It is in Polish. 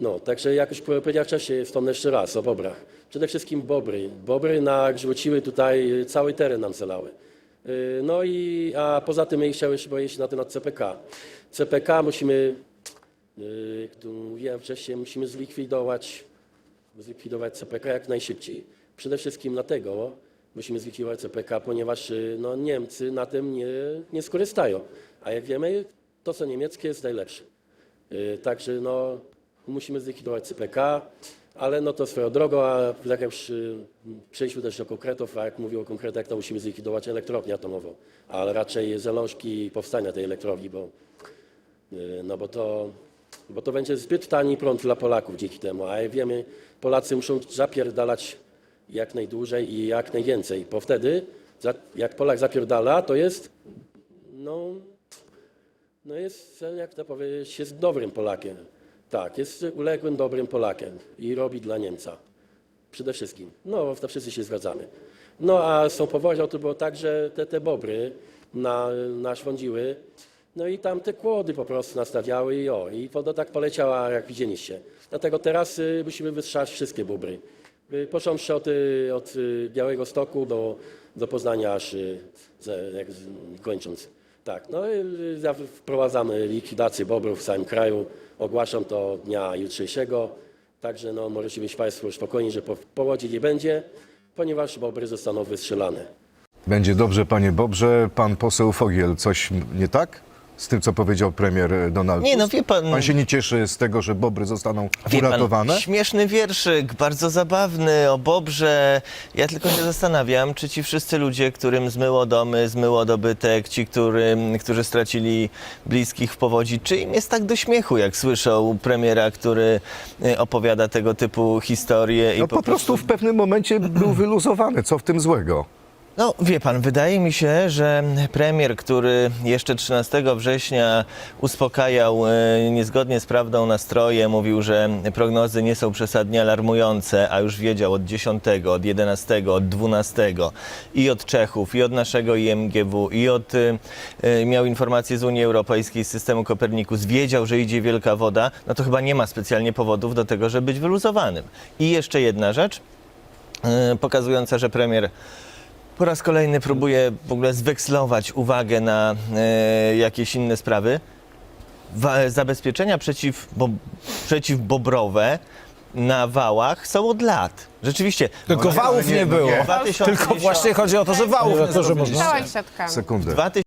No, także jak już powiedziałem wcześniej, wspomnę jeszcze raz o bobrach. Przede wszystkim bobry. Bobry nagrzuciły tutaj, cały teren nam zalały. Yy, No i, a poza tym chciałem jeszcze powiedzieć na temat CPK. CPK musimy, yy, jak tu mówiłem wcześniej, musimy zlikwidować, zlikwidować CPK jak najszybciej. Przede wszystkim dlatego musimy zlikwidować CPK, ponieważ no, Niemcy na tym nie, nie skorzystają. A jak wiemy, to co niemieckie jest najlepsze. Także no, musimy zlikwidować CPK, ale no to swoją drogą, a jak już przejdźmy też do konkretów, a jak mówił o konkretach, to musimy zlikwidować elektrownię atomową, ale raczej zalążki powstania tej elektrowni, bo, yy, no bo, to, bo to będzie zbyt tani prąd dla Polaków dzięki temu, a jak wiemy, Polacy muszą zapierdalać jak najdłużej i jak najwięcej, bo wtedy, jak Polak zapierdala, to jest, no, no jest, jak to powiedzieć, jest dobrym Polakiem. Tak, jest uległym, dobrym Polakiem i robi dla Niemca. Przede wszystkim. No, to wszyscy się zgadzamy. No, a z tą to było tak, że te, te bobry na, naszwądziły, no i tam te kłody po prostu nastawiały i o, i woda tak poleciała, jak widzieliście. Dlatego teraz y, musimy wytrzymać wszystkie bobry. Y, Począwszy od, y, od y, Białego Stoku do, do Poznania, aż y, ze- jak, z- kończąc. Tak, no za- wprowadzamy likwidację bobrów w całym kraju. Ogłaszam to dnia jutrzejszego. Także no, możecie być Państwo spokojni, że po, powodzi nie będzie, ponieważ bobry zostaną wystrzelane. Będzie dobrze, panie Bobrze. Pan poseł Fogiel, coś nie tak z tym, co powiedział premier Donald Nie, no wie pan- Pan się nie cieszy z tego, że Bobry zostaną Wie uratowane? Pan, śmieszny wierszyk, bardzo zabawny, o Bobrze. Ja tylko się zastanawiam, czy ci wszyscy ludzie, którym zmyło domy, zmyło dobytek, ci, którym, którzy stracili bliskich w powodzi, czy im jest tak do śmiechu, jak słyszą premiera, który y, opowiada tego typu historie. No po prostu w pewnym momencie był wyluzowany. Co w tym złego? No, wie pan, wydaje mi się, że premier, który jeszcze 13 września uspokajał e, niezgodnie z prawdą nastroje, mówił, że prognozy nie są przesadnie alarmujące, a już wiedział od 10, od 11, od 12 i od Czechów, i od naszego IMGW, i od, e, e, miał informacje z Unii Europejskiej, z systemu Kopernikus, wiedział, że idzie wielka woda, no to chyba nie ma specjalnie powodów do tego, żeby być wyluzowanym. I jeszcze jedna rzecz, pokazująca, że premier po raz kolejny próbuje w ogóle zwekslować uwagę na e, jakieś inne sprawy. Wa- zabezpieczenia przeciw, bo, przeciwbobrowe na wałach są od lat. Rzeczywiście. Tylko wałów nie było. nie. Tylko właśnie chodzi o to, że wałów nie Redaktorze, zrobiliście. można? Sekundę. 2000